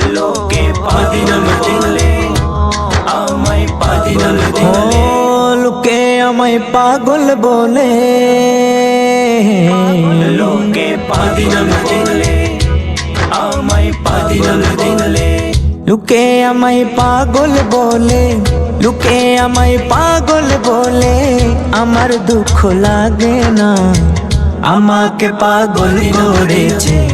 লোকে আমায় লোকে আমায় পাগল বলে। লোকে পাদিনাল দিলে আমায় লোকে আমায় পাগল বলে লোকে আমায় পাগল বলে। আমার দুঃখ লাগে না আমাকে পাগল করেছে।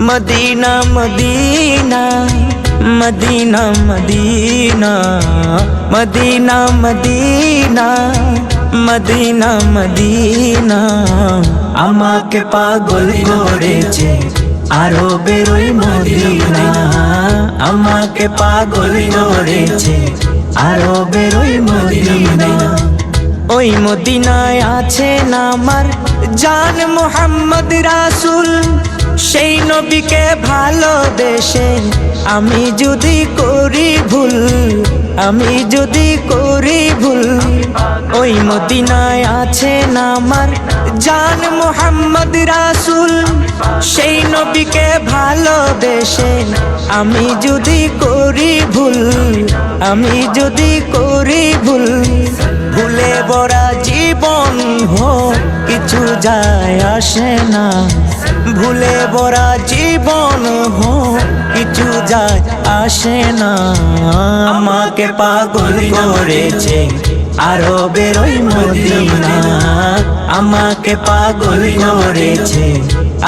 মদিনা মদিনা মদিনা মদিনা মদিনা মদিনা মদিনা মদিনা আমাকে পাগল করেছে আরও বেরোই মদিনা। আমাকে পাগল করেছে আরও বেরোই মদিনা। ওই মদিনায় আছে না আমার জান মোহাম্মদ রাসুল? সেই নবীকে ভালোবেসে আমি যদি করি ভুল, আমি যদি করি ভুল, ওই মদিনায় আছে না আমার জান মোহাম্মদ রাসুল। সেই নবীকে ভালোবেসে আমি যদি করি ভুল, আমি যদি করি ভুল, ভুলে বড়া জীবন হো কিছু যায় আসে না। ভুলে বড়া জীবন হো, কিছু যায় আসে না। আমাকে পাগল করেছে আরও বেরোই মদিনা। আমাকে পাগল করেছে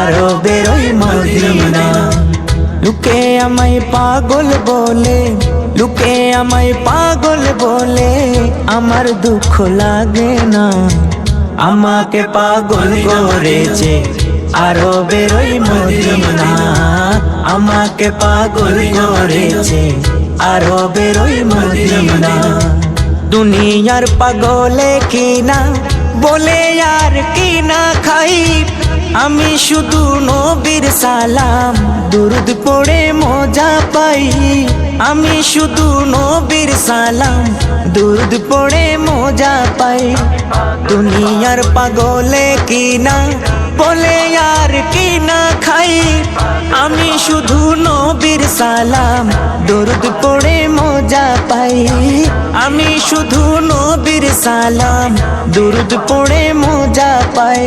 আরও বেরোই মদিনা। লুকে আমায় পাগল বলে, লুকে আমায় পাগল বলে, আমার দুঃখ লাগে না। আমাকে পাগল করেছে আরও বেরোই মদিনা। আমাকে পাগল করেছে। আরও বেরোই মদিনা। দুনিয়ার পাগলে কিনা, বলে আর কিনা খাই আমি শুধু নবীর সালাম, দুরুদ পড়ে মজা পাই। আমি শুধু নবীর সালাম, দুরুদ পড়ে মজা পাই। দুনিয়ার পাগলে কিনা বলে, আর কি না খাই? আমি শুধু নবীর সালাম, দরুদ পড়ে মজা পাই। আমি শুধু নবীর সালাম, দরুদ পড়ে মজা পাই।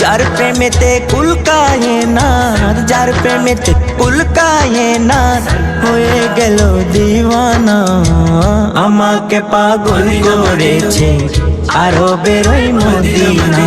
যার প্রেমেতে কুলকায়ে না যার প্রেমেতে কুলকায়ে না হয়ে গেল দিওয়ানা। আমাকে পাগল করেছে আরও বেরোই মদিনা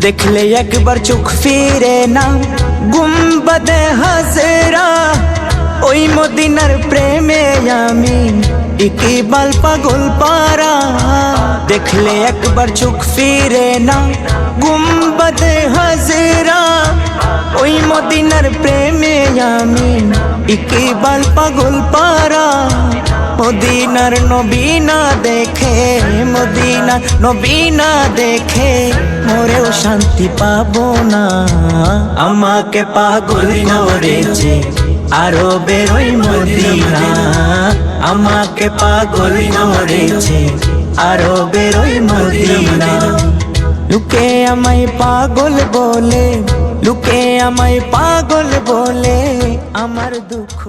দেখলে একবার চোখ ফিরে না গুম্বদে হাজরা ওই মদিনার প্রেমে আমি ইকিবাল পাগল পারা দেখলে একবার চোখ ফিরে না গুম্বদে হাজরা ওই মদিনার প্রেমে আমি ইকিবাল পাগল পারা মদিনার নবীনা দেখে, মদিনা নবীনা দেখে মোরেও শান্তি পাবো না। আমাকে পাগল করেছে আরও বেরোই মদিনা। আমাকে পাগল করেছে আরও বেরোই মদিনা। লুকে আমায় পাগল বলে, লুকে আমায় পাগল বলে, আমার দুঃখ